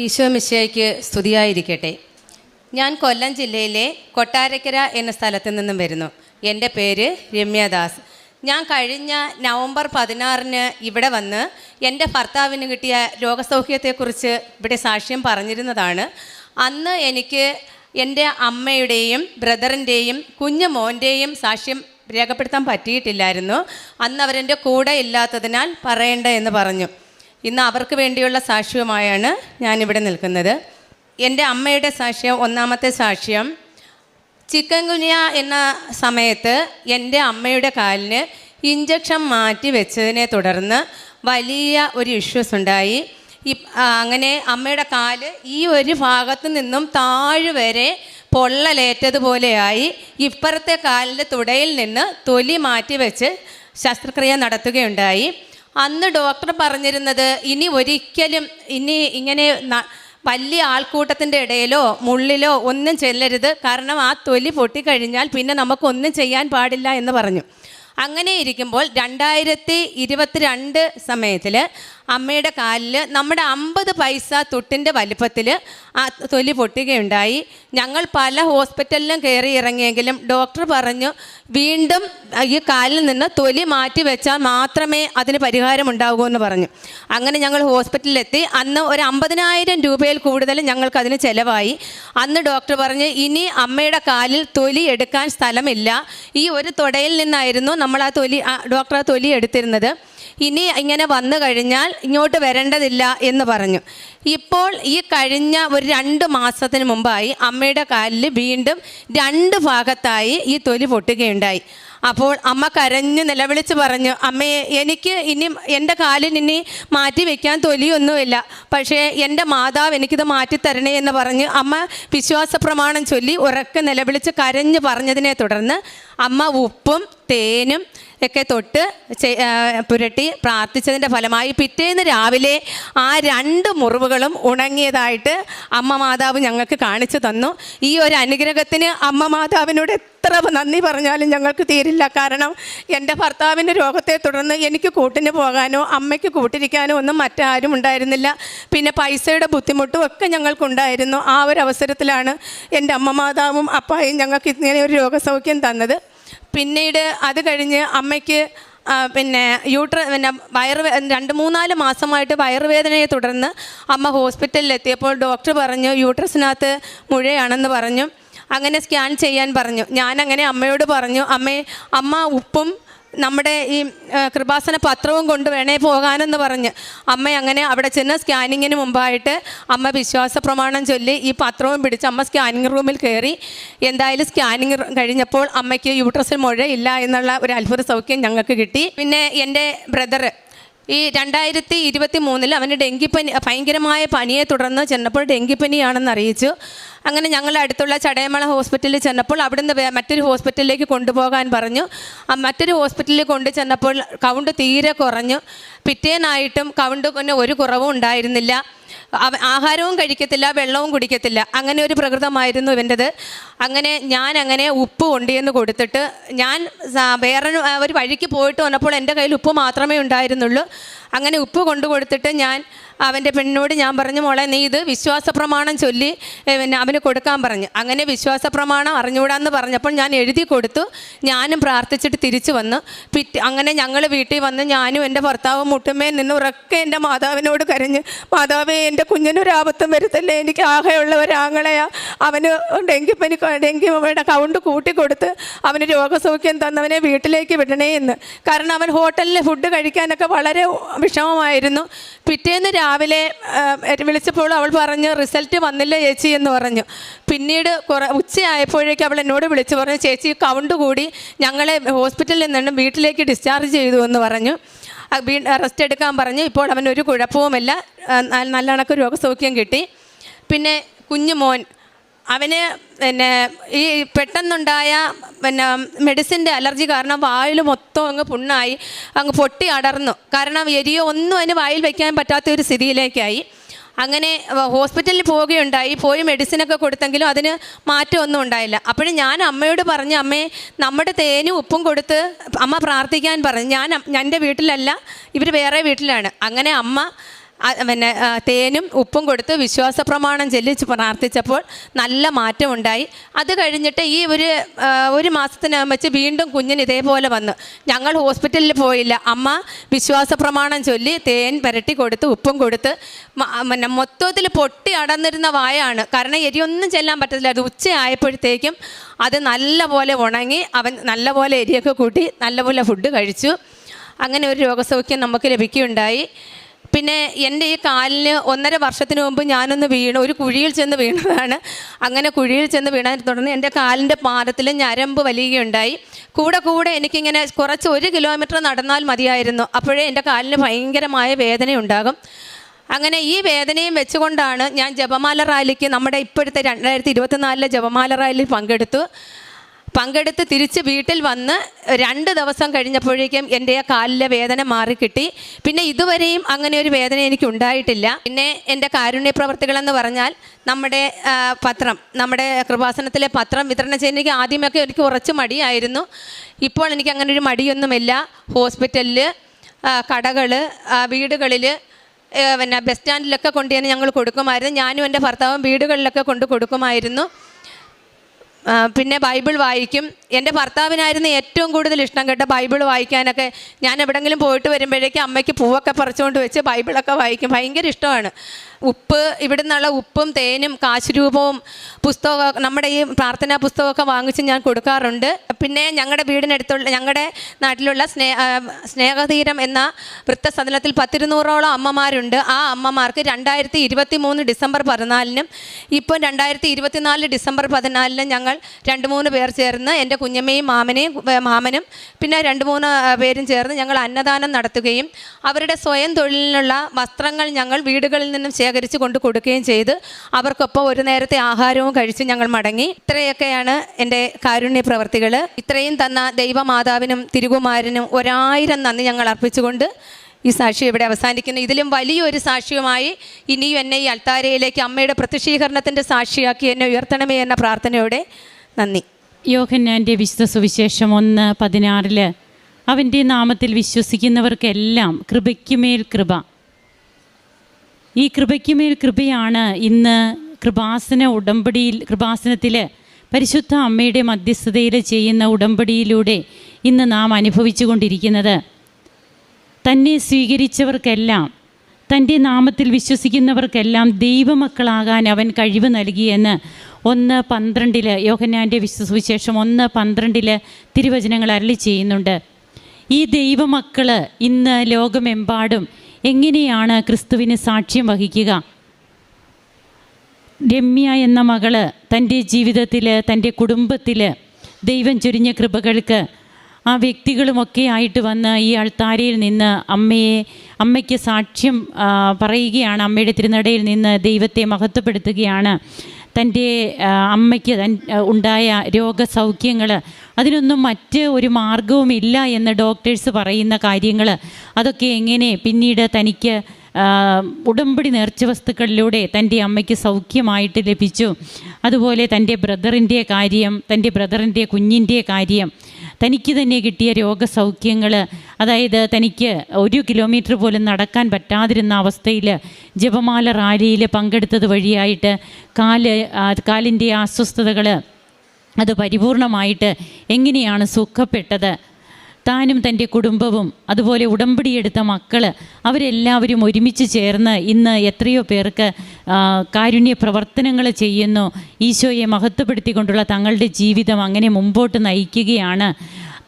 ഈശോ മിശിയായിക്ക് സ്തുതിയായിരിക്കട്ടെ. ഞാൻ കൊല്ലം ജില്ലയിലെ കൊട്ടാരക്കര എന്ന സ്ഥലത്ത് നിന്നും വരുന്നു. എന്റെ പേര് രമ്യദാസ്. ഞാൻ കഴിഞ്ഞ നവംബർ പതിനാറിന് ഇവിടെ വന്ന് എന്റെ ഭർത്താവിന് കിട്ടിയ രോഗസൗഖ്യത്തെക്കുറിച്ച് ഇവിടെ സാക്ഷ്യം പറഞ്ഞിരുന്നതാണ്. അന്ന് എനിക്ക് എന്റെ അമ്മയുടെയും ബ്രദറിന്റെയും കുഞ്ഞു മോന്റെയും സാക്ഷ്യം രേഖപ്പെടുത്താൻ പറ്റിയിട്ടില്ലായിരുന്നു. അന്ന് അവരെന്റെ കൂടെ ഇല്ലാത്തതിനാൽ പറയണ്ട എന്ന് പറഞ്ഞു. ഇന്ന് അവർക്ക് വേണ്ടിയുള്ള സാക്ഷ്യവുമായാണ് ഞാനിവിടെ നിൽക്കുന്നത്. എന്റെ അമ്മയുടെ സാക്ഷ്യം ഒന്നാമത്തെ സാക്ഷ്യം ചിക്കൻ ഗുനിയ എന്ന സമയത്ത് എന്റെ അമ്മയുടെ കാലിന് ഇഞ്ചക്ഷൻ മാറ്റി വെച്ചതിനെ തുടർന്ന് വലിയ ഒരു ഇഷ്യൂസ് ഉണ്ടായി അങ്ങനെ അമ്മയുടെ കാൽ ഈ ഒരു ഭാഗത്ത് നിന്നും താഴെ വരെ പൊള്ളലേറ്റതുപോലെയായി. ഇപ്പുറത്തെ കാലിന്റെ തുടയിൽ നിന്ന് തൊലി മാറ്റി വെച്ച് ശസ്ത്രക്രിയ നടത്തുകയുണ്ടായി. അന്ന് ഡോക്ടർ പറഞ്ഞിരുന്നത് ഇനി ഒരിക്കലും ഇനി ഇങ്ങനെ വലിയ ആൾക്കൂട്ടത്തിന്റെ ഇടയിലോ മുള്ളിലോ ഒന്നും ചെല്ലരുത്. കാരണം ആ തൊലി പൊട്ടിക്കഴിഞ്ഞാൽ പിന്നെ നമുക്കൊന്നും ചെയ്യാൻ പാടില്ല എന്ന് പറഞ്ഞു. അങ്ങനെ ഇരിക്കുമ്പോൾ രണ്ടായിരത്തി ഇരുപത്തിരണ്ട് സമയത്തിൽ അമ്മയുടെ കാലിൽ നമ്മുടെ അമ്പത് പൈസ തൊട്ടിന്റെ വലിപ്പത്തിൽ ആ തൊലി പൊട്ടുകയുണ്ടായി. ഞങ്ങൾ പല ഹോസ്പിറ്റലിലും കയറി ഇറങ്ങിയെങ്കിലും ഡോക്ടർ പറഞ്ഞു വീണ്ടും ഈ കാലിൽ നിന്ന് തൊലി മാറ്റി വെച്ചാൽ മാത്രമേ അതിന് പരിഹാരം ഉണ്ടാകൂ എന്ന് പറഞ്ഞു. അങ്ങനെ ഞങ്ങൾ ഹോസ്പിറ്റലിലെത്തി. അന്ന് ഒരു അമ്പതിനായിരം രൂപയിൽ കൂടുതൽ ഞങ്ങൾക്ക് അതിന് ചിലവായി. അന്ന് ഡോക്ടർ പറഞ്ഞ് ഇനി അമ്മയുടെ കാലിൽ തൊലി എടുക്കാൻ സ്ഥലമില്ല. ഈ ഒരു തൊടയിൽ നിന്നായിരുന്നു നമ്മൾ ആ തൊലി ഡോക്ടർ ആ തൊലി എടുത്തിരുന്നത്. ഇനി ഇങ്ങനെ വന്നു കഴിഞ്ഞാൽ ഇങ്ങോട്ട് വരേണ്ടതില്ല എന്ന് പറഞ്ഞു. ഇപ്പോൾ ഈ കഴിഞ്ഞ ഒരു രണ്ട് മാസത്തിന് മുമ്പായി അമ്മയുടെ കാലിൽ വീണ്ടും രണ്ട് ഭാഗത്തായി ഈ തൊലി പൊട്ടുകയുണ്ടായി. അപ്പോൾ അമ്മ കരഞ്ഞു നിലവിളിച്ച് പറഞ്ഞു അമ്മയെ എനിക്ക് ഇനി എന്റെ കാലിന് ഇനി മാറ്റി വെക്കാൻ തൊലിയൊന്നുമില്ല. പക്ഷേ എന്റെ മാതാവ് എനിക്കിത് മാറ്റിത്തരണേ എന്ന് പറഞ്ഞ് അമ്മ വിശ്വാസ പ്രമാണം ചൊല്ലി ഉറക്കെ നിലവിളിച്ച് കരഞ്ഞു പറഞ്ഞതിനെ തുടർന്ന് അമ്മ ഉപ്പും തേനും ഒക്കെ തൊട്ട് പുരട്ടി പ്രാർത്ഥിച്ചതിന്റെ ഫലമായി പിറ്റേന്ന് രാവിലെ ആ രണ്ട് മുറിവുകളും ഉണങ്ങിയതായിട്ട് അമ്മ മാതാവ് ഞങ്ങൾക്ക് കാണിച്ചു തന്നു. ഈ ഒരു അനുഗ്രഹത്തിന് അമ്മ മാതാവിനോട് എത്ര നന്ദി പറഞ്ഞാലും ഞങ്ങൾക്ക് തീരില്ല. കാരണം എന്റെ ഭർത്താവിന്റെ രോഗത്തെ തുടർന്ന് എനിക്ക് കൂട്ടിന് പോകാനോ അമ്മയ്ക്ക് കൂട്ടിരിക്കാനോ ഒന്നും മറ്റാരും ഉണ്ടായിരുന്നില്ല. പിന്നെ പൈസയുടെ ബുദ്ധിമുട്ടും ഒക്കെ ഞങ്ങൾക്കുണ്ടായിരുന്നു. ആ ഒരു അവസരത്തിലാണ് എന്റെ അമ്മ മാതാവും അപ്പായും ഞങ്ങൾക്ക് ഇങ്ങനെ ഒരു രോഗസൗഖ്യം തന്നത്. പിന്നീട് അത് കഴിഞ്ഞ് അമ്മയ്ക്ക് പിന്നെ യൂട്ര പിന്നെ വയറ് രണ്ട് മൂന്നാൽ മാസമായിട്ട് വയറുവേദനയെ തുടർന്ന് അമ്മ ഹോസ്പിറ്റലിൽ എത്തിയപ്പോൾ ഡോക്ടർ പറഞ്ഞു യൂട്രസിനകത്ത് മുഴയാണെന്ന് പറഞ്ഞു. അങ്ങനെ സ്കാൻ ചെയ്യാൻ പറഞ്ഞു. ഞാനങ്ങനെ അമ്മയോട് പറഞ്ഞു അമ്മേ അമ്മ ഉപ്പും നമ്മുടെ ഈ കൃപാസന പത്രവും കൊണ്ട് വേണേ പോകാനെന്ന് പറഞ്ഞ് അമ്മ അങ്ങനെ അവിടെ ചെന്ന് സ്കാനിങ്ങിന് മുമ്പായിട്ട് അമ്മ വിശ്വാസ പ്രമാണം ചൊല്ലി ഈ പത്രവും പിടിച്ച് അമ്മ സ്കാനിങ് റൂമിൽ കയറി. എന്തായാലും സ്കാനിങ് കഴിഞ്ഞപ്പോൾ അമ്മയ്ക്ക് യൂട്രസിൽ മുഴയില്ല എന്നുള്ള ഒരു അത്ഭുത സൗഖ്യം ഞങ്ങൾക്ക് കിട്ടി. പിന്നെ എന്റെ ബ്രദർ ഈ രണ്ടായിരത്തി ഇരുപത്തി മൂന്നിൽ അവന് ഡെങ്കിപ്പനി ഭയങ്കരമായ പനിയെ തുടർന്ന് ചെന്നപ്പോൾ ഡെങ്കിപ്പനിയാണെന്ന് അറിയിച്ചു. അങ്ങനെ ഞങ്ങൾ അടുത്തുള്ള ചടയമള ഹോസ്പിറ്റലിൽ ചെന്നപ്പോൾ അവിടുന്ന് മറ്റൊരു ഹോസ്പിറ്റലിലേക്ക് കൊണ്ടുപോകാൻ പറഞ്ഞു. ആ മറ്റൊരു ഹോസ്പിറ്റലിൽ കൊണ്ടു ചെന്നപ്പോൾ കൗണ്ട് തീരെ കുറഞ്ഞു. പിറ്റേനായിട്ടും കൗണ്ട് പിന്നെ ഒരു കുറവും ഉണ്ടായിരുന്നില്ല. ആഹാരവും കഴിക്കത്തില്ല വെള്ളവും കുടിക്കത്തില്ല. അങ്ങനെ ഒരു പ്രകൃതമായിരുന്നു ഇവന്റെത്. അങ്ങനെ ഞാൻ അങ്ങനെ ഉപ്പ് കൊണ്ടിയെന്ന് കൊടുത്തിട്ട് ഞാൻ വേറെ ഒരു വഴിക്ക് പോയിട്ട് വന്നപ്പോൾ എന്റെ കയ്യിൽ ഉപ്പ് മാത്രമേ ഉണ്ടായിരുന്നുള്ളൂ. അങ്ങനെ ഉപ്പ് കൊണ്ടു കൊടുത്തിട്ട് ഞാൻ അവന്റെ പെണ്ണിനോട് ഞാൻ പറഞ്ഞു മോളെ നീ ഇത് വിശ്വാസ പ്രമാണം ചൊല്ലി പിന്നെ അവന് കൊടുക്കാൻ പറഞ്ഞു. അങ്ങനെ വിശ്വാസ പ്രമാണം അറിഞ്ഞുകൂടാന്ന് പറഞ്ഞപ്പോൾ ഞാൻ എഴുതി കൊടുത്തു. ഞാനും പ്രാർത്ഥിച്ചിട്ട് തിരിച്ചു വന്നു. പിറ്റ് അങ്ങനെ ഞങ്ങൾ വീട്ടിൽ വന്ന് ഞാനും എന്റെ ഭർത്താവും മുട്ടുമേൽ നിന്ന് ഉറക്കെ എന്റെ മാതാവിനോട് കരഞ്ഞ് മാതാവേ എന്റെ കുഞ്ഞിനൊരാപത്തും വരുത്തല്ലേ? എനിക്ക് ആകെയുള്ള ഒരാങ്ങളെയാ അവന് ഡെങ്കിപ്പനി ഡെങ്കിയുടെ കൗണ്ട് കൂട്ടിക്കൊടുത്ത് അവന് രോഗസൗഖ്യം തന്നവനെ വീട്ടിലേക്ക് വിടണേ എന്ന് കാരണം അവൻ ഹോട്ടലിൽ ഫുഡ് കഴിക്കാനൊക്കെ വളരെ വിഷമമായിരുന്നു. പിറ്റേന്ന് രാവിലെ വിളിച്ചപ്പോൾ അവൾ പറഞ്ഞു റിസൾട്ട് വന്നില്ല ചേച്ചി എന്ന് പറഞ്ഞു. പിന്നീട് കുറേ ഉച്ചയായപ്പോഴേക്കും അവൾ എന്നോട് വിളിച്ചു പറഞ്ഞു ചേച്ചി കൗണ്ട് കൂടി ഞങ്ങളെ ഹോസ്പിറ്റലിൽ നിന്നും വീട്ടിലേക്ക് ഡിസ്ചാർജ് ചെയ്തു എന്ന് പറഞ്ഞു. റെസ്റ്റ് എടുക്കാൻ പറഞ്ഞു. ഇപ്പോൾ അവനൊരു കുഴപ്പവുമില്ല. ആ, ന- നല്ല കണക്ക് രോഗസൗഖ്യം കിട്ടി. പിന്നെ കുഞ്ഞു മോൻ അവന് പിന്നെ ഈ പെട്ടെന്നുണ്ടായ പിന്നെ മെഡിസിന്റെ അലർജി കാരണം വായിൽ മൊത്തം അങ്ങ് പുണ്ണായി അങ്ങ് പൊട്ടി അടർന്നു. കാരണം എരിയോ ഒന്നും അതിന് വായിൽ വയ്ക്കാൻ പറ്റാത്ത ഒരു സ്ഥിതിയിലേക്കായി. അങ്ങനെ ഹോസ്പിറ്റലിൽ പോവുകയുണ്ടായി. പോയി മെഡിസിനൊക്കെ കൊടുത്തെങ്കിലും അതിന് മാറ്റമൊന്നും ഉണ്ടായില്ല. അപ്പോഴും ഞാൻ അമ്മയോട് പറഞ്ഞു അമ്മേ നമ്മുടെ തേനും ഉപ്പും കൊടുത്ത് അമ്മ പ്രാർത്ഥിക്കാൻ പറഞ്ഞു. ഞാൻ എന്റെ വീട്ടിലല്ല ഇവർ വേറെ വീട്ടിലാണ്. അങ്ങനെ അമ്മ പിന്നെ തേനും ഉപ്പും കൊടുത്ത് വിശ്വാസ പ്രമാണം ചെല്ലിച്ച് പ്രാർത്ഥിച്ചപ്പോൾ നല്ല മാറ്റമുണ്ടായി. അത് കഴിഞ്ഞിട്ട് ഈ ഒരു ഒരു മാസത്തിനകം വെച്ച് വീണ്ടും കുഞ്ഞിന് ഇതേപോലെ വന്നു. ഞങ്ങൾ ഹോസ്പിറ്റലിൽ പോയില്ല. അമ്മ വിശ്വാസ പ്രമാണം ചൊല്ലി തേൻ പുരട്ടി കൊടുത്ത് ഉപ്പും കൊടുത്ത് പിന്നെ മൊത്തത്തിൽ പൊട്ടി അടന്നിരുന്ന വായാണ്. കാരണം എരിയൊന്നും ചെല്ലാൻ പറ്റത്തില്ല. അത് ഉച്ചയായപ്പോഴത്തേക്കും അത് നല്ലപോലെ ഉണങ്ങി അവൻ നല്ലപോലെ എരിയൊക്കെ കൂട്ടി നല്ലപോലെ ഫുഡ് കഴിച്ചു. അങ്ങനെ ഒരു രോഗസൗഖ്യം നമുക്ക് ലഭിക്കുകയുണ്ടായി. പിന്നെ എന്റെ ഈ കാലിന് ഒന്നര വർഷത്തിന് മുമ്പ് ഞാനൊന്ന് വീണു ഒരു കുഴിയിൽ ചെന്ന് വീണതാണ്. അങ്ങനെ കുഴിയിൽ ചെന്ന് വീണതിനെ തുടർന്ന് എന്റെ കാലിന്റെ പാദത്തിൽ ഞരമ്പ് വലിയുകയുണ്ടായി. കൂടെ കൂടെ എനിക്കിങ്ങനെ കുറച്ച് ഒരു കിലോമീറ്റർ നടന്നാൽ മതിയായിരുന്നു. അപ്പോഴേ എന്റെ കാലിന് ഭയങ്കരമായ വേദന ഉണ്ടാകും അങ്ങനെ ഈ വേദനയും വെച്ചുകൊണ്ടാണ് ഞാൻ ജപമാല റാലിക്ക് നമ്മുടെ ഇപ്പോഴത്തെ രണ്ടായിരത്തി ഇരുപത്തിനാലിലെ ജപമാല റാലിയിൽ പങ്കെടുത്തു. പങ്കെടുത്ത് തിരിച്ച് വീട്ടിൽ വന്ന് രണ്ട് ദിവസം കഴിഞ്ഞപ്പോഴേക്കും എന്റെ ആ കാലിലെ വേദന മാറിക്കിട്ടി. പിന്നെ ഇതുവരെയും അങ്ങനെ ഒരു വേദന എനിക്ക് ഉണ്ടായിട്ടില്ല. പിന്നെ എന്റെ കാരുണ്യ പ്രവർത്തികളെന്ന് പറഞ്ഞാൽ നമ്മുടെ പത്രം നമ്മുടെ കൃപാസനത്തിലെ പത്രം വിതരണം ചെയ്യുന്നതിന് എനിക്ക് ആദ്യമൊക്കെ എനിക്ക് കുറച്ച് മടിയായിരുന്നു. ഇപ്പോൾ എനിക്ക് അങ്ങനെ ഒരു മടിയൊന്നുമില്ല. ഹോസ്പിറ്റലിൽ കടകൾ വീടുകളിൽ പിന്നെ ബസ് സ്റ്റാൻഡിലൊക്കെ കൊണ്ടുചെന്ന് ഞങ്ങൾ കൊടുക്കുമായിരുന്നു. ഞാനും എന്റെ ഭർത്താവും വീടുകളിലൊക്കെ കൊണ്ട് കൊടുക്കുമായിരുന്നു. പിന്നെ ബൈബിൾ വായിക്കും. എന്റെ ഭർത്താവിനായിരുന്നു ഏറ്റവും കൂടുതൽ ഇഷ്ടം കേട്ട ബൈബിൾ വായിക്കാനൊക്കെ. ഞാൻ എവിടെങ്കിലും പോയിട്ട് വരുമ്പോഴേക്കും അമ്മയ്ക്ക് പൂവൊക്കെ പറിച്ചുകൊണ്ട് വെച്ച് ബൈബിളൊക്കെ വായിക്കും. ഭയങ്കര ഇഷ്ടമാണ്. ഉപ്പ് ഇവിടെ നിന്നുള്ള ഉപ്പും തേനും കാശുരൂപവും പുസ്തകം നമ്മുടെ ഈ പ്രാർത്ഥനാ പുസ്തകമൊക്കെ വാങ്ങിച്ച് ഞാൻ കൊടുക്കാറുണ്ട്. പിന്നെ ഞങ്ങളുടെ വീടിനടുത്തുള്ള ഞങ്ങളുടെ നാട്ടിലുള്ള സ്നേഹ സ്നേഹതീരം എന്ന വൃത്തസദനത്തിൽ പത്തിരുന്നൂറോളം അമ്മമാരുണ്ട്. ആ അമ്മമാർക്ക് രണ്ടായിരത്തി ഇരുപത്തി മൂന്ന് ഡിസംബർ പതിനാലിനും ഇപ്പോൾ രണ്ടായിരത്തി ഇരുപത്തിനാല് ഡിസംബർ പതിനാലിനും ഞങ്ങൾ രണ്ട് മൂന്ന് പേർ ചേർന്ന് എന്റെ കുഞ്ഞമ്മയും മാമനെയും മാമനും പിന്നെ രണ്ട് മൂന്ന് പേരും ചേർന്ന് ഞങ്ങൾ അന്നദാനം നടത്തുകയും അവരുടെ സ്വയം തൊഴിലിനുള്ള വസ്ത്രങ്ങൾ ഞങ്ങൾ വീടുകളിൽ നിന്നും ശേഖരിച്ച് കൊണ്ട് കൊടുക്കുകയും ചെയ്ത് അവർക്കൊപ്പം ഒരു നേരത്തെ ആഹാരവും കഴിച്ച് ഞങ്ങൾ മടങ്ങി. ഇത്രയൊക്കെയാണ് എന്റെ കാരുണ്യ പ്രവർത്തികൾ ഇത്രയും തന്ന ദൈവമാതാവിനും തിരുകുമാരനും ഒരായിരം നന്ദി ഞങ്ങൾ അർപ്പിച്ചുകൊണ്ട് ഈ സാക്ഷി ഇവിടെ അവസാനിക്കുന്നു. ഇതിലും വലിയൊരു സാക്ഷിയുമായി ഇനിയും എന്നെ ഈ അൽത്താരയിലേക്ക് അമ്മയുടെ പ്രത്യക്ഷീകരണത്തിന്റെ സാക്ഷിയാക്കി എന്നെ ഉയർത്തണമേ എന്ന പ്രാർത്ഥനയോടെ നന്ദി. യോഹന്നാന്റെ വിശുദ്ധ സുവിശേഷം ഒന്ന് പതിനാറിൽ അവന്റെ നാമത്തിൽ വിശ്വസിക്കുന്നവർക്കെല്ലാം കൃപയ്ക്കുമേൽ കൃപ. ഈ കൃപയ്ക്കുമേൽ കൃപയാണ് ഇന്ന് കൃപാസന ഉടമ്പടിയിൽ കൃപാസനത്തിൽ പരിശുദ്ധ അമ്മയുടെ മധ്യസ്ഥതയിൽ ചെയ്യുന്ന ഉടമ്പടിയിലൂടെ ഇന്ന് നാം അനുഭവിച്ചു കൊണ്ടിരിക്കുന്നത് തന്നെ സ്വീകരിച്ചവർക്കെല്ലാം തന്റെ നാമത്തിൽ വിശ്വസിക്കുന്നവർക്കെല്ലാം ദൈവമക്കളാകാൻ അവൻ കഴിവ് നൽകിയെന്ന് ഒന്ന് പന്ത്രണ്ടിൽ യോഹന്നാന്റെ വിശ്വസുവിശേഷം ഒന്ന് പന്ത്രണ്ടിൽ തിരുവചനങ്ങൾ അരളി ചെയ്യുന്നുണ്ട്. ഈ ദൈവമക്കൾ ഇന്ന് ലോകമെമ്പാടും എങ്ങനെയാണ് ക്രിസ്തുവിന് സാക്ഷ്യം വഹിക്കുക? രമ്യ എന്ന മകൾ തന്റെ ജീവിതത്തിൽ തന്റെ കുടുംബത്തിൽ ദൈവം ചൊരിഞ്ഞ കൃപകൾക്ക് ആ വ്യക്തികളുമൊക്കെ ആയിട്ട് വന്ന് ഈ അൾത്താരയിൽ നിന്ന് അമ്മയെ അമ്മയ്ക്ക് സാക്ഷ്യം പറയുകയാണ് അമ്മയുടെ തിരുനടയിൽ നിന്ന് ദൈവത്തെ മഹത്വപ്പെടുത്തുകയാണ്. തന്റെ അമ്മയ്ക്ക് ഉണ്ടായ രോഗസൗഖ്യങ്ങൾ അതിനൊന്നും മറ്റ് ഒരു മാർഗവുമില്ല എന്ന് ഡോക്ടേഴ്സ് പറയുന്ന കാര്യങ്ങൾ അതൊക്കെ എങ്ങനെ പിന്നീട് തനിക്ക് ഉടമ്പടി നേർച്ച വസ്തുക്കളിലൂടെ തന്റെ അമ്മയ്ക്ക് സൗഖ്യമായിട്ട് ലഭിച്ചു. അതുപോലെ തന്റെ ബ്രദറിന്റെ കാര്യം തന്റെ ബ്രദറിന്റെ കുഞ്ഞിന്റെ കാര്യം തനിക്ക് തന്നെ കിട്ടിയ രോഗസൗഖ്യങ്ങൾ അതായത് തനിക്ക് ഒരു കിലോമീറ്റർ പോലും നടക്കാൻ പറ്റാതിരുന്ന അവസ്ഥയിൽ ജപമാല റാലിയിൽ പങ്കെടുത്തത് വഴിയായിട്ട് കാൽ കാലിന്റെ അസ്വസ്ഥതകൾ അത് പരിപൂർണമായിട്ട് എങ്ങനെയാണ് സുഖപ്പെട്ടത്? താനും തന്റെ കുടുംബവും അതുപോലെ ഉടമ്പടിയെടുത്ത മക്കൾ അവരെല്ലാവരും ഒരുമിച്ച് ചേർന്ന് ഇന്ന് എത്രയോ പേർക്ക് കാരുണ്യ പ്രവർത്തനങ്ങൾ ചെയ്യുന്നു. ഈശോയെ മഹത്വപ്പെടുത്തിക്കൊണ്ടുള്ള തങ്ങളുടെ ജീവിതം അങ്ങനെ മുമ്പോട്ട് നയിക്കുകയാണ്.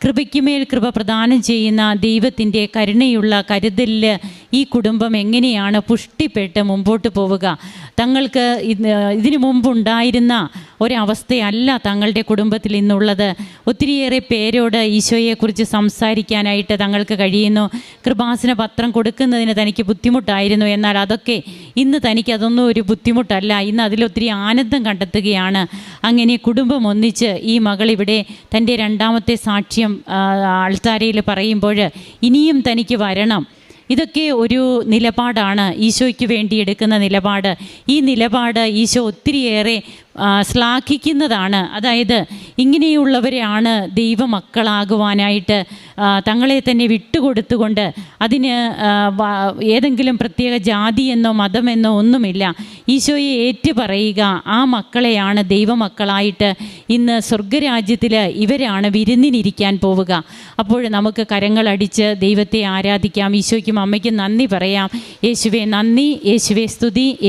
കൃപയ്ക്കുമേൽ കൃപ പ്രദാനം ചെയ്യുന്ന ദൈവത്തിന്റെ കരുണയുള്ള കരുതലിൽ ഈ കുടുംബം എങ്ങനെയാണ് പുഷ്ടിപ്പെട്ട് മുമ്പോട്ട് പോവുക? തങ്ങൾക്ക് ഇത് ഇതിനു മുമ്പുണ്ടായിരുന്ന ഒരവസ്ഥയല്ല തങ്ങളുടെ കുടുംബത്തിൽ ഇന്നുള്ളത്. ഒത്തിരിയേറെ പേരോട് ഈശോയെക്കുറിച്ച് സംസാരിക്കാനായിട്ട് തങ്ങൾക്ക് കഴിയുന്നു. കൃപാസന പത്രം കൊടുക്കുന്നതിന് തനിക്ക് ബുദ്ധിമുട്ടായിരുന്നു. എന്നാൽ അതൊക്കെ ഇന്ന് തനിക്ക് അതൊന്നും ഒരു ബുദ്ധിമുട്ടല്ല. ഇന്ന് അതിലൊത്തിരി ആനന്ദം കണ്ടെത്തുകയാണ്. അങ്ങനെ കുടുംബം ഒന്നിച്ച് ഈ മകൾ ഇവിടെ തന്റെ രണ്ടാമത്തെ സാക്ഷ്യം ആൾത്താരയിൽ പറയുമ്പോൾ ഇനിയും തനിക്ക് വരണം. ഇതൊക്കെ ഒരു നിലപാടാണ്. ഈശോയ്ക്ക് വേണ്ടി എടുക്കുന്ന നിലപാട്. ഈ നിലപാട് ഈശോ ഒത്തിരിയേറെ ശ്ലാഘിക്കുന്നതാണ്. അതായത് ഇങ്ങനെയുള്ളവരെയാണ് ദൈവമക്കളാകുവാനായിട്ട് തങ്ങളെ തന്നെ വിട്ടുകൊടുത്തുകൊണ്ട് അതിന് ഏതെങ്കിലും പ്രത്യേക ജാതിയെന്നോ മതമെന്നോ ഒന്നുമില്ല. ഈശോയെ ഏറ്റുപറയുക ആ മക്കളെയാണ് ദൈവമക്കളായിട്ട് ഇന്ന് സ്വർഗരാജ്യത്തിൽ ഇവരാണ് വിരുന്നിനിരിക്കാൻ പോവുക. അപ്പോൾ നമുക്ക് കരങ്ങളടിച്ച് ദൈവത്തെ ആരാധിക്കാം. ഈശോയ്ക്കും അമ്മയ്ക്കും നന്ദി പറയാം. യേശുവെ നന്ദി. യേശുവെ സ്തുതി.